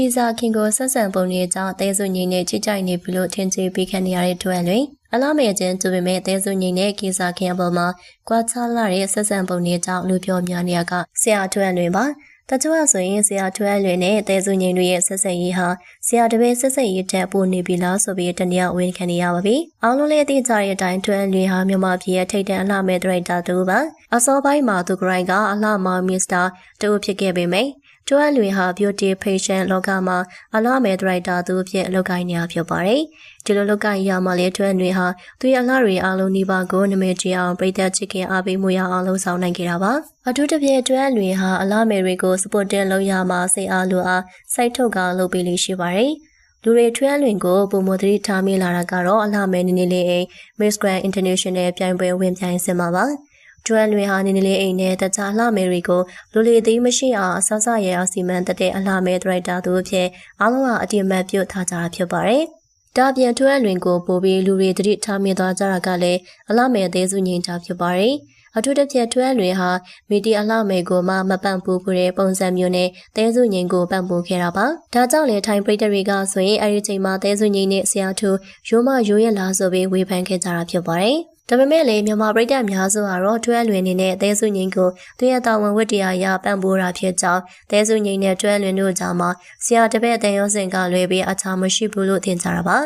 ခီစာခင်ကိုဆက်ဆံပုံတွေကြောင့်တဲစုညီနဲ့ချိကြိုက်နေပြီလို့ထင်ကြေးပေးခံနေရတဲ့တွေ့လွင်အလားမဲ့ချင်းသူပေမဲ့တဲစုညီနဲ့ခီစာခင်အပေါ်မှာကွာခြားလာတဲ့ဆက်ဆံပုံတွေကြောင့်လူပြောများနေရကဆရာတွေ့လွင်ပါတချို့ကဆိုရင်ဆရာထွန်းလွင်နဲ့တဲစုငိန်တို့ရဲ့ဆက်ဆက်ရေးဟာဆရာတပည့်ဆက်ဆက်ရေးတက်ပို့နေပြီလားဆိုပြီးတနည်းဝင်ခံနေရပါပြီ။အားလုံးလည်းသိကြတဲ့အတိုင်းထွန်းလွင်ဟာမြန်မာပြည်ရဲ့ထိပ်တန်းအလှမဲ့ဒရိုက်တာတူပါ။အစောပိုင်းမှာသူဂရိုင်းကအလှမောင်မစ္စတာတူဖြစ်ခဲ့ပေမယ့် ကျွမ်းလွင်ဟာ beauty patient လောကမှာအလားမဲ့ဒရိုက်တာသူအဖြစ်အလုပ်ကိုင်းနေရဖြစ်ပါတယ်။ဒီလိုလုပ်ကိုင်းရမှာလေကျွမ်းလွင်ဟာသူရဲ့အလားတွေအားလုံးနှိပါကိုနမဲကြည့်အောင်ပြည်သက်ချစ်ခင်အားပေးမှုရအောင်လှုံ့ဆော်နိုင်ခဲ့တာပါ။အထူးသဖြင့်ကျွမ်းလွင်ဟာအလားမယ်တွေကို supporting လုပ်ရမှာစိတ်အားလိုအားစိုက်ထုတ်ကလုပ်ပေးလို့ရှိပါတယ်။လူတွေထွန်းလွင်ကိုပုံမသတိထားမိလာတာကတော့အလှမဲနေနေလေးအိမ် Miss Grand International ပြိုင်ပွဲဝင်ပြိုင်စင်မှာပါ။ ကျွမ်းလွင်ဟာနေနေလေးအိမ်နဲ့တခြားလှမယ်တွေကိုလူလီသိမရှိအောင်အဆဆရဲအောင်စီမံတက်တဲ့အလှမယ်ဒရိုက်တာတို့အဖြစ်အားလုံးကအတိအမှတ်ပြုထားကြတာဖြစ်ပါတယ်။ဒါပြန်ထွန်းလွင်ကိုပို့ပြီးလူတွေတတိထားမိသွားကြတာကလည်းအလှမယ်အသေးစုငင်ကြဖြစ်ပါတယ်။အထူးသဖြင့်ထွန်းလွင်ဟာမီဒီအလှမယ်ကိုမှမပန့်ပူဘူးတဲ့ပုံစံမျိုးနဲ့တဲစုငင်ကိုပန့်ပူခဲ့တာပါ။ဒါကြောင့်လေထိုင်ပရိသတ်တွေကဆိုရင်အဲဒီချိန်မှာတဲစုငင်နဲ့ဆရာသူရိုးမရိုးရလာဆိုပြီးဝေဖန်ခဲ့ကြတာဖြစ်ပါတယ်။ ဒါပေမဲ့လည်းမြန်မာပြည်သက်များစုကတော့တွဲလွင်နေနဲ့တဲစုငိန်ကိုသူရဲ့တာဝန်ဝတ္တရားရပံ့ပိုးတာဖြစ်ကြောင်းတဲစုငိန်နဲ့တွဲလွင်တို့ကြားမှာဆရာတပည့်အတန်ရောစင်ကလွဲပြီးအခြားမရှိဘူးလို့ထင်ကြတာပါ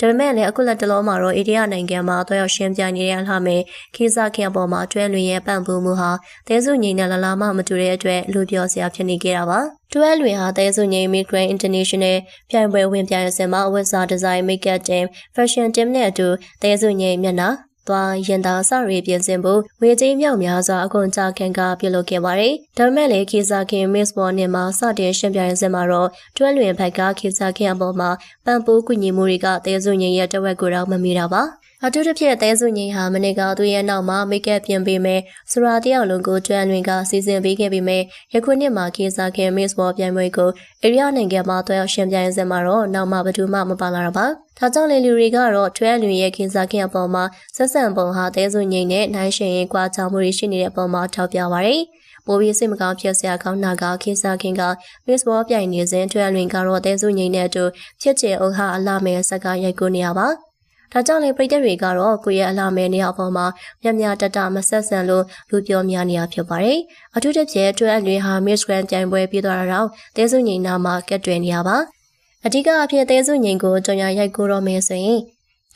ဒါပေမဲ့လည်းအခုလက်တလုံးမှာတော့အိန္ဒိယနိုင်ငံမှာတွဲရောက်ရှင်းပြနေတဲ့အလှမဲ့ခိစားခင်အပေါ်မှာတွဲလွင်ရဲ့ပံ့ပိုးမှုဟာတဲစုငိန်နဲ့လလာမမတူတဲ့အတွက်လူပြောစရာဖြစ်နေကြတာပါတွဲလွင်ဟာတဲစုငိန် Migrant International ပြိုင်ပွဲဝင်ပြိုင်စင်မှာအဝတ်စားဒီဇိုင်း makeup team fashion team နဲ့အတူတဲစုငိန်မျက်နှာ သွားရင်သာစရီပြင်ဆင်ဖို့ဝေကြီးမြောက်များစွာအခွန်ချခံကပြုလုပ်ခဲ့ပါတယ်။ဒါပေမဲ့လည်းခေစာခင် Miss Ball နဲ့မှာစတင်ရှင်ပြိုင်စင်မှာတော့တွဲလွင်ဘက်ကခေစာခင်အပေါ်မှာပံပိုးကူညီမှုတွေကတဲစုငင်ရဲ့တဝက်ကိုတော့မမီတာပါ။ အထူးသဖြင့်တဲစုငင်ဟာမနေ့ကသူ့ရဲ့နောက်မှာမိတ်ကပ်ပြင်ပေးမယ်စရာတယောက်လုံးကိုကျွမ်းလွင်ကစီစဉ်ပေးခဲ့ပေမဲ့ယခုနှစ်မှာခေစာခင် Miss Ball ပြိုင်ပွဲကိုအိရိယနိုင်ငံမှာတွဲရောက်ရှင်ပြိုင်စင်မှာတော့နောက်မှဘယ်သူမှမပါလာတာပါ။ဒါကြောင့်လေလူတွေကတော့ထွဲလူရဲ့ခင်စားခင်အပေါ်မှာဆက်ဆံပုံဟာတဲစုငိမ့်နဲ့နိုင်ရှင်ရင်ကွာခြားမှုတွေရှိနေတဲ့အပေါ်မှာထောက်ပြပါရယ်။ပိုပြီးစိတ်မကောင်းဖြစ်စရာကောင်းတာကခင်စားခင်က Miss Ball ပြိုင်နေစဉ်ထွဲလွင်ကတော့တဲစုငိမ့်နဲ့အတူဖြစ်ချင်အောင်ဟာအလှမဲ့စကားရိုက်ကူးနေရပါ။ ဒါကြောင့်လေပြည်သက်တွေကတော့ကိုယ့်ရဲ့အလားမဲနေရာပေါ်မှာမြမြတတမဆက်ဆံလို့လူပြောများနေရဖြစ်ပါတယ်။အထူးသဖြင့်တွဲအလွင်ဟာ Miss Grand ပြိုင်ပွဲပြီးသွားတာတော့တဲစုငိန်နာမှာကက်တွယ်နေရပါ။အဓိကအဖြစ်သေးစုငိန်ကိုကြော်ညာရိုက်ကိုတော့မယ်ဆိုရင်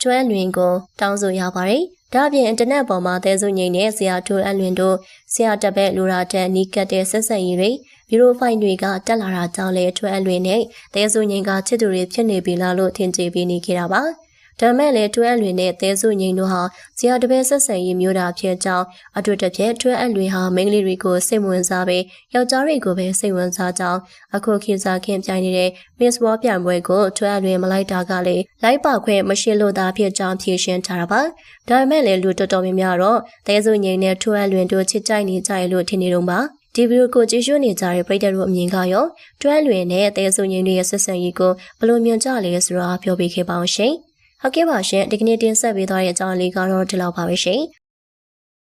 ကျွမ်းလွင်ကိုတောင်းဆိုရပါတယ်။ဒါ့အပြင်အင်တာနက်ပေါ်မှာသေးစုငိန်နဲ့ဆရာထိုးအလွင်တို့ဆရာတက်ပဲလူရာတက်နီးကတ်တဲ့ဆက်ဆက်ရည်တွေဘီရိုဖိုင်တွေကတက်လာတာကြောင့်လေထွဲအလွင်နဲ့သေးစုငိန်ကချစ်သူတွေဖြစ်နေပြီလားလို့ထင်ကြေးပေးနေကြတာပါ။ ဒါမဲ့လည်းတွဲအလွင်နဲ့တဲစုငိန်တို့ဟာဇရာတပည့်ဆက်ဆံရေးမျိုးတာဖြစ်ကြောင်းအတွေ့တစ်ဖြစ်တွဲအလွင်ဟာမိန်းကလေးတွေကိုစိတ်ဝင်စားပြီးယောက်ျားတွေကိုပဲစိတ်ဝင်စားကြောင်းအခုခေတ်စားခင်ပြိုင်နေတဲ့ Miss World ပြိုင်ပွဲကိုတွဲအလွင်မလိုက်တာကလည်းလိုက်ပါခွင့်မရှိလို့သာဖြစ်ကြောင်းဖြေရှင်းထားတာပါဒါမဲ့လည်းလူတော်တော်များများတော့တဲစုငိန်နဲ့တွဲအလွင်တို့ချစ်ကြိုက်နေကြရလို့ထင်နေတော့ပါဒီဗီဒီယိုကိုကြည့်ရှုနေကြတဲ့ပရိသတ်တို့အမြင်ကရောတွဲလွင်နဲ့တဲဆုငင်းတွေရဲ့ဆက်ဆံရေးကိုဘယ်လိုမြင်ကြလဲဆိုတာပြောပြခဲ့ပါအောင်ရှင်။ ဟုတ်ကဲ့ပါရှင်ဒီကနေ့တင်ဆက်ပေးသွားတဲ့အကြောင်းလေးကတော့ဒီလောက်ပါပဲရှင်